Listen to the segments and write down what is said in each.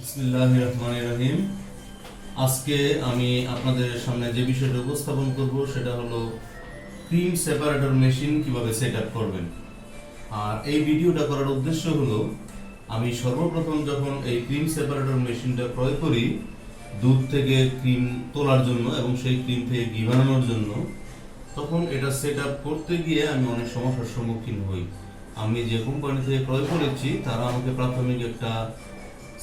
বিসমিল্লাহ আজকে আমি আপনাদের সামনে যে বিষয়টা উপস্থাপন করব, সেটা হলো ক্রিম সেপারেটর মেশিন কীভাবে সেট করবেন। আর এই ভিডিওটা করার উদ্দেশ্য হলো, আমি সর্বপ্রথম যখন এই ক্রিম সেপারেটর মেশিনটা ক্রয় করি, দুধ থেকে ক্রিম তোলার জন্য এবং সেই ক্রিম থেকে ঘি বানানোর জন্য, তখন এটা সেট করতে গিয়ে আমি অনেক সমস্যার সম্মুখীন হই। আমি যে কোম্পানি থেকে ক্রয় করেছি, তারা আমাকে প্রাথমিক একটা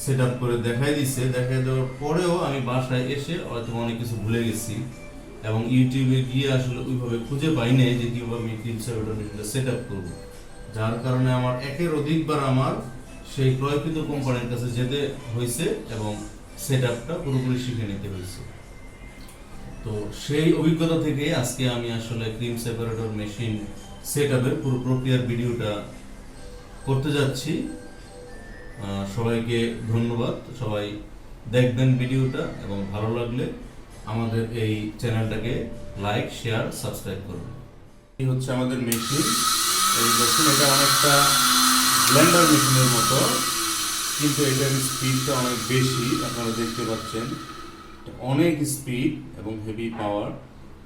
সেট আপ করে দেখাই দিছে। দেখাই দেওয়ার পরেও আমি বাসায় এসে হয়তো অনেক কিছু ভুলে গেছি এবং ইউটিউবে গিয়ে আসলে ওইভাবে খুঁজে পাই নাই যে কীভাবে আমি সেপারেটর মেশিনটা সেট আপ করব। যার কারণে আমার একের অধিকবার আমার সেই ক্রয়কৃত কোম্পানির কাছে যেতে হয়েছে এবং সেট আপটা পুরোপুরি শিখে নিতে হয়েছে। তো সেই অভিজ্ঞতা থেকে আজকে আমি আসলে ক্রিম সেপারেটর মেশিন সেট আপের পুরো প্রক্রিয়ার ভিডিওটা করতে যাচ্ছি। সবাইকে ধন্যবাদ। সবাই দেখবেন ভিডিওটা এবং ভালো লাগলে আমাদের এই চ্যানেলটাকে লাইক, শেয়ার, সাবস্ক্রাইব করবেন এই হচ্ছে আমাদের মেশিন এই মেশিন এটা অনেকটা ব্লেন্ডার মেশিনের মতো, কিন্তু এটার স্পিডটা অনেক বেশি, আপনারা দেখতে পাচ্ছেন। অনেক স্পিড এবং হেভি পাওয়ার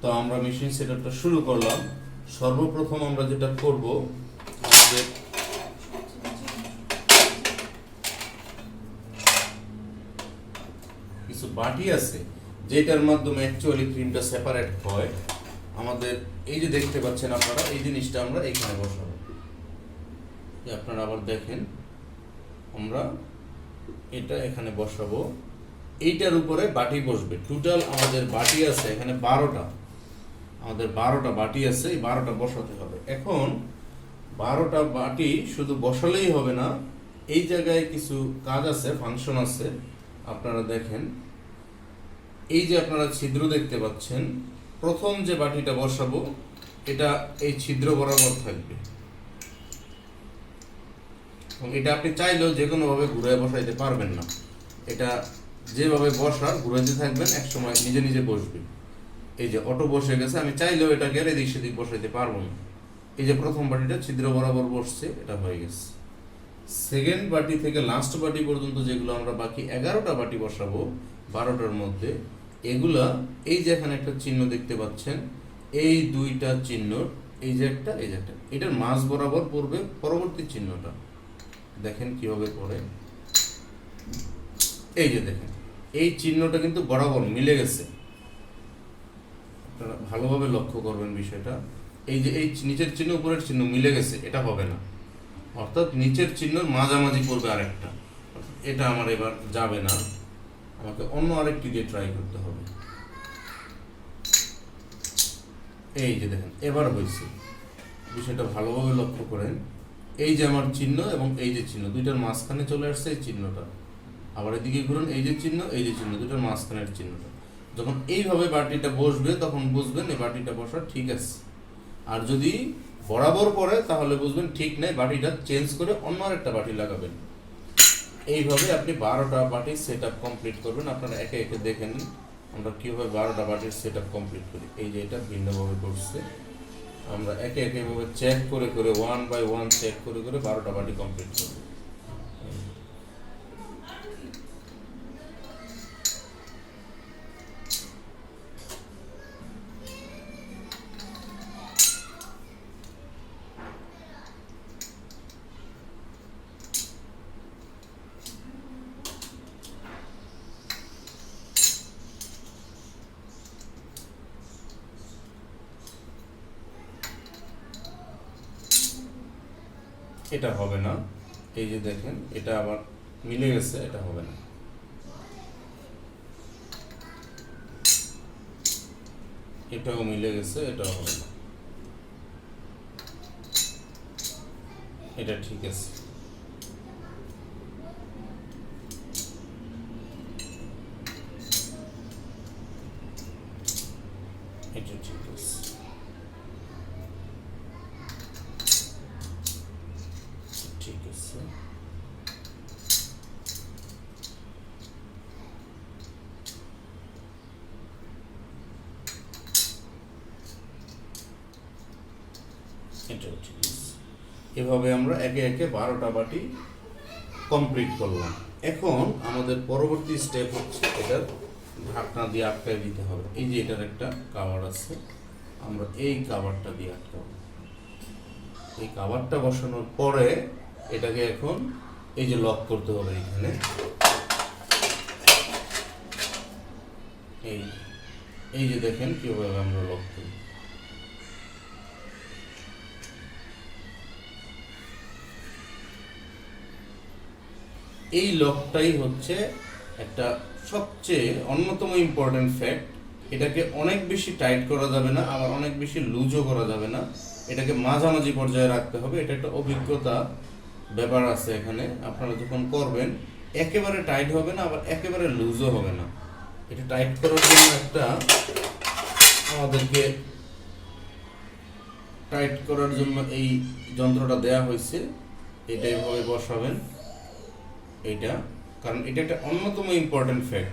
তো আমরা মেশিন সেটআপটা শুরু করলাম। সর্বপ্রথম আমরা যেটা করব, আমাদের কিছু বাটি আছে, যেটার মাধ্যমে অ্যাকচুয়ালি ক্রিমটা সেপারেট হয়, আমাদের এই যে দেখতে পাচ্ছেন আপনারা, এই জিনিসটা আমরা এখানে বসাবো। আপনারা আবার দেখেন, আমরা এটা এখানে বসাবো। এইটার উপরে বাটি বসবে। টোটাল আমাদের বাটি আছে, এখানে বারোটা। আমাদের বারোটা বাটি আছে, এই বারোটা বসাতে হবে। এখন বারোটা বাটি শুধু বসালেই হবে না, এই জায়গায় কিছু কাজ আছে ফাংশন আছে। আপনারা দেখেন এই যে আপনারা ছিদ্র দেখতে পাচ্ছেন, প্রথম যে বাটিটা বসাবো, এটা এই ছিদ্র বরাবর থাকবে। এবং এটা আপনি চাইলেও যে কোনোভাবে ঘুরে বসাইতে পারবেন না। এটা যেভাবে বসার, ঘুরাইতে থাকবেন এক সময় নিজে নিজে বসবে এই যে অটো বসে গেছে, আমি চাইলেও এটাকে এদিক সেদিক বসাইতে পারব না। এই যে প্রথম বাটিটা ছিদ্র বরাবর বসছে, এটা হয়ে গেছে। সেকেন্ড বাটি থেকে লাস্ট বাটি পর্যন্ত যেগুলো আমরা বাকি এগারোটা বাটি বসাবো, বারোটার মধ্যে, এগুলা এই যে এখানে একটা চিহ্ন দেখতে পাচ্ছেন, এই দুইটা চিহ্ন, এই যে একটা, এই যে একটা। এটার মাঝ বরাবর পড়বে পরবর্তী চিহ্নটা। দেখেন কীভাবে পড়ে। এই যে দেখেন, এই চিহ্নটা কিন্তু বরাবর মিলে গেছে। আপনারা ভালোভাবে লক্ষ্য করবেন বিষয়টা। এই যে এই নিচের চিহ্ন, উপরের চিহ্ন মিলে গেছে, এটা হবে না। অর্থাৎ নিচের চিহ্নর মাঝামাঝি পড়বে আরেকটা। এটা আমার এবার যাবে না। আমাকে অন্য আরেকটি দিয়ে ট্রাই করতে হবে। এই যে দেখেন, এবার হয়েছে বিষয়টা ভালোভাবে লক্ষ্য করেন। এই যে আমার চিহ্ন এবং এই যে চিহ্ন, দুইটার মাঝখানে চলে আসছে এই চিহ্নটা। আবার এদিকে ঘুরুন, এই যে চিহ্ন, এই যে চিহ্ন, দুইটার মাঝখানের চিহ্নটা। যখন এইভাবে বাটিটা বসবে, তখন বুঝবেন এই বাটিটা বসা ঠিক আছে। আর যদি বরাবর পরে তাহলে বুঝবেন ঠিক নেই, বাটিটা চেঞ্জ করে অন্য আরেকটা বাটি লাগাবেন। এইভাবে আপনি বারোটা বাটির সেট আপ কমপ্লিট করবেন। আপনারা একে একে দেখে নিন, আমরা কীভাবে বারোটা বাটির সেট আপ কমপ্লিট করি। এই যে এটা ভিন্নভাবে করছে। আমরা একে একে এভাবে চেক করে করে ওয়ান বাই ওয়ান চেক করে করে বারোটা বাটি কমপ্লিট করব। এটা হবে না। এই যে দেখেন, এটা আবার মিলে গেছে, এটা হবে না। এটাও মিলে গেছে, এটাও হবে না। এটা ঠিক আছে এটা ঠিক আছে ঠিক আছে ঠিক আছে এভাবে আমরা একে একে বারোটা বাটি কমপ্লিট করলাম। এখন আমাদের পরবর্তী স্টেপ হচ্ছে এটার ঢাকনা দিয়ে আটকায় দিতে হবে। এই যে এটার একটা কাভার আছে, আমরা এই কাভারটা দিয়ে আটকাবো। এই কাভারটা বসানোর পরে এটাকে এখন এই যে লক করতে হবে এখানে। এই এই যে দেখেন কীভাবে আমরা লক করি। এই লকটাই হচ্ছে একটা সবচেয়ে অন্যতম ইম্পর্টেন্ট ফ্যাক্ট এটাকে অনেক বেশি টাইট করা যাবে না, আবার অনেক বেশি লুজও করা যাবে না। এটাকে মাঝামাঝি পর্যায়ে রাখতে হবে, এটা একটা অভিজ্ঞতা ব্যাপার আছে এখানে, আপনারা যখন করবেন, একেবারে টাইট হবে না, আবার একেবারে লুজও হবে না। এটা টাইট করার জন্য একটা আমাদেরকে টাইট করার জন্য এই যন্ত্রটা দেয়া হয়েছে এটা এইভাবে বসাবেন। এটা কারণ এটা একটা অন্যতম ইম্পর্টেন্ট ফ্যাক্ট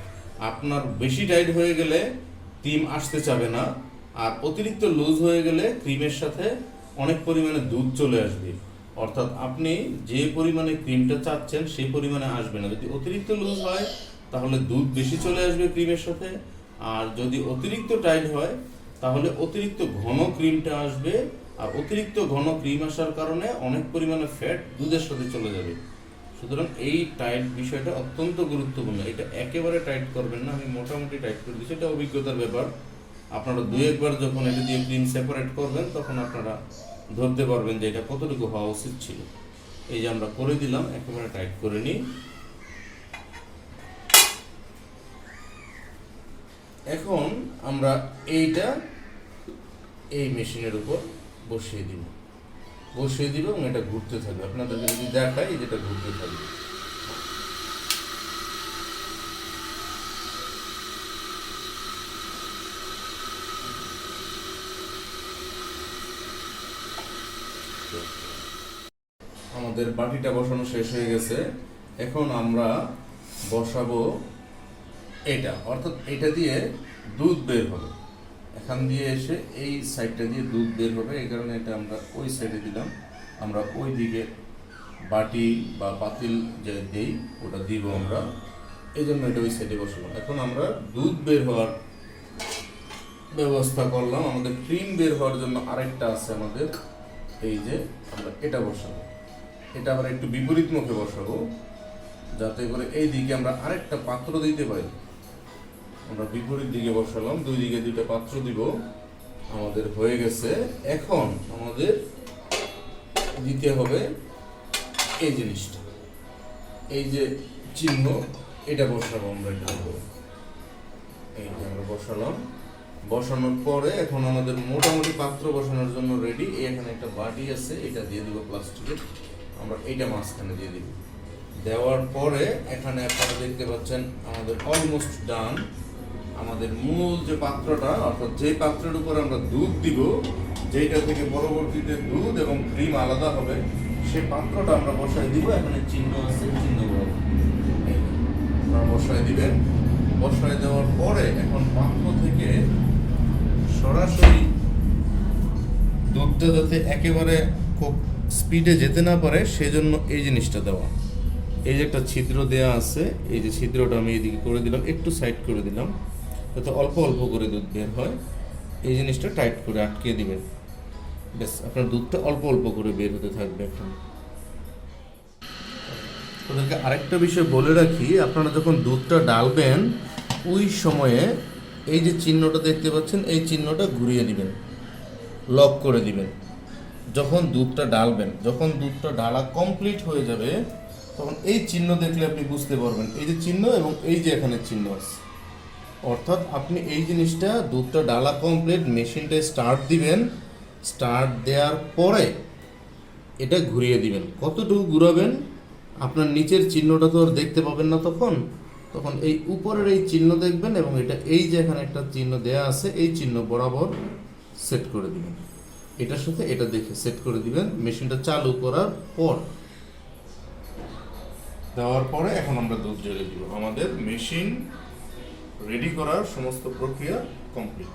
আপনার বেশি টাইট হয়ে গেলে ক্রিম আসতে চাবে না, আর অতিরিক্ত লুজ হয়ে গেলে ক্রিমের সাথে অনেক পরিমাণে দুধ চলে আসবে। অর্থাৎ আপনি যে পরিমাণে ক্রিমটা চাচ্ছেন, সেই পরিমাণে আসবে না। যদি অতিরিক্ত লুজ হয়, তাহলে দুধ বেশি চলে আসবে ক্রিমের সাথে, আর যদি অতিরিক্ত টাইট হয়, তাহলে অতিরিক্ত ঘন ক্রিমটা আসবে, আর অতিরিক্ত ঘন ক্রিম আসার কারণে অনেক পরিমাণে ফ্যাট দুধের সাথে চলে যাবে। সুতরাং এই টাইট বিষয়টা অত্যন্ত গুরুত্বপূর্ণ। এটা একেবারে টাইট করবেন না, আমি মোটামুটি টাইট করে দিচ্ছি। এটা অভিজ্ঞতার ব্যাপার। আপনারা দু একবার যখন এটা দিয়ে ক্রিম সেপারেট করবেন, তখন আপনারা ধরতে পারবেন যে এটা কতটুকু হওয়া উচিত ছিল। এই যে আমরা করে দিলাম, একেবারে টাইট করে নিই। এখন আমরা এইটা এই মেশিনের উপর বসিয়ে দিব। বসিয়ে দিবে এবং এটা ঘুরতে থাকবে। আপনাদেরকে যদি দেখাই যেটা ঘুরতে থাকবে। আমাদের বাটিটা বসানো শেষ হয়ে গেছে। এখন আমরা বসাবো এটা। অর্থাৎ এটা দিয়ে দুধ বের হবে। এখান দিয়ে এসে এই সাইডটা দিয়ে দুধ বের হবে, এই কারণে এটা আমরা ওই সাইডে দিলাম। আমরা ওই দিকে বাটি বা পাতিল যে দেই, ওটা দিব আমরা। এই জন্য এটা ওই সাইডে বসালাম। এখন আমরা দুধ বের হওয়ার ব্যবস্থা করলাম। আমাদের ক্রিম বের হওয়ার জন্য আরেকটা আছে আমাদের। এই যে আমরা এটা বসাবো। এটা আবার একটু বিপরীত মুখে বসাবো, যাতে করে এই দিকে আমরা আরেকটা পাত্র দিতে পারি। আমরা বিপরীত দিকে বসালাম, দুই দিকে দুইটা পাত্র দিব। আমাদের হয়ে গেছে। এখন আমাদের দিতে হবে এই জিনিসটা। এই যে চিহ্ন, এটা বসাবো আমরা এটা। এই যে আমরা বসালাম। বসানোর পরে এখন আমাদের মোটামুটি পাত্র বসানোর জন্য রেডি এখানে একটা বাটি আছে, এটা দিয়ে দিব প্লাস্টিকের আমরা এইটা মাঝখানে দিয়ে দিব। দেওয়ার পরে এখানে আপনারা দেখতে পাচ্ছেন আমাদের অলমোস্ট ডান আমাদের মূল যে পাত্রটা, অর্থাৎ যে পাত্রের উপর আমরা দুধ দিব যেটা থেকে পরবর্তীতে দুধ এবং ক্রিম আলাদা হবে সেই পাত্রটা আমরা বসাই দিব, এখানে চিহ্ন আছে চিহ্ন আপনারা বসাই দিবেন। বসাই দেওয়ার পরে এখন পাত্র থেকে সরাসরি দুধটা যাতে একেবারে খুব স্পিডে যেতে না পারে, সেজন্য এই জিনিসটা দেওয়া। এই যে একটা ছিদ্র দেয়া আছে, এই যে ছিদ্রটা আমি এদিকে করে দিলাম, একটু সাইড করে দিলাম। যাতে অল্প অল্প করে দুধ বের হয়, এই জিনিসটা টাইট করে আটকে দিবেন। ব্যাস, আপনার দুধটা অল্প অল্প করে বের হতে থাকবে এখন। ওদেরকে আরেকটা বিষয় বলে রাখি, আপনারা যখন দুধটা ডালবেন, ওই সময়ে এই যে চিহ্নটা দেখতে পাচ্ছেন, এই চিহ্নটা ঘুরিয়ে দিবেন, লক করে দিবেন। যখন দুধটা ডালবেন, যখন দুধটা ডালা কমপ্লিট হয়ে যাবে, তখন এই চিহ্ন দেখলে আপনি বুঝতে পারবেন। এই যে চিহ্ন এবং এই যে এখানে চিহ্ন আছে। অর্থাৎ আপনি এই জিনিসটা দুধটা ডালা কমপ্লিট মেশিনটা স্টার্ট দিবেন। স্টার্ট দেওয়ার পরে এটা ঘুরিয়ে দিবেন। কতটুকু ঘুরাবেন? আপনার নিচের চিহ্নটা তো আর দেখতে পাবেন না তখন। তখন এই উপরের এই চিহ্ন দেখবেন এবং এটা এই যে এখানে একটা চিহ্ন দেয়া আছে, এই চিহ্ন বরাবর সেট করে দিবেন। এটার সাথে এটা দেখে সেট করে দিবেন। মেশিনটা চালু করার পর দেওয়ার পরে এখন আমরা দুধ ঢেলে দিব। আমাদের মেশিন রেডি করার সমস্ত প্রক্রিয়া কমপ্লিট